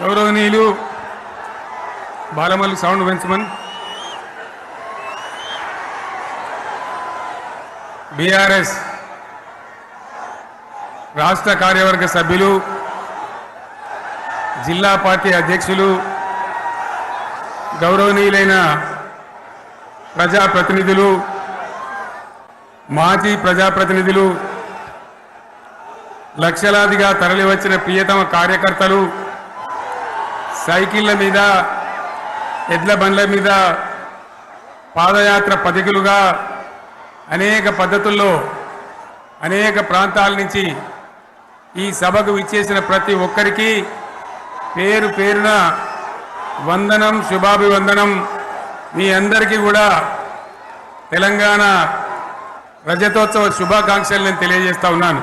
గౌరవనీయులు బాలమల్లి సౌండ్ పెంచమని బీఆర్ఎస్ రాష్ట్ర కార్యవర్గ సభ్యులు జిల్లా పార్టీ అధ్యక్షులు గౌరవనీయులైన ప్రజాప్రతినిధులు మాజీ ప్రజాప్రతినిధులు లక్షలాదిగా తరలివచ్చిన ప్రియతమ కార్యకర్తలు సైకిళ్ళ మీద ఎడ్ల బండ్ల మీద పాదయాత్ర పథికులుగా అనేక పద్ధతుల్లో అనేక ప్రాంతాల నుంచి ఈ సభకు విచ్చేసిన ప్రతి ఒక్కరికి పేరు పేరున వందనం శుభాభివందనం. మీ అందరికీ కూడా తెలంగాణ రజతోత్సవ శుభాకాంక్షలు నేను తెలియజేస్తా ఉన్నాను.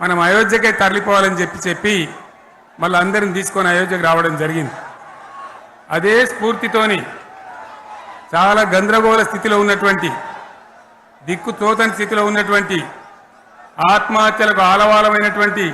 మనం అయోధ్యకే తరలిపోవాలని చెప్పి చెప్పి మళ్ళీ అందరిని తీసుకొని అయోధ్యకు రావడం జరిగింది. అదే స్ఫూర్తితోని చాలా గందరగోళ స్థితిలో ఉన్నటువంటి దిక్కు తోతని స్థితిలో ఉన్నటువంటి ఆత్మహత్యలకు ఆలవాలమైనటువంటి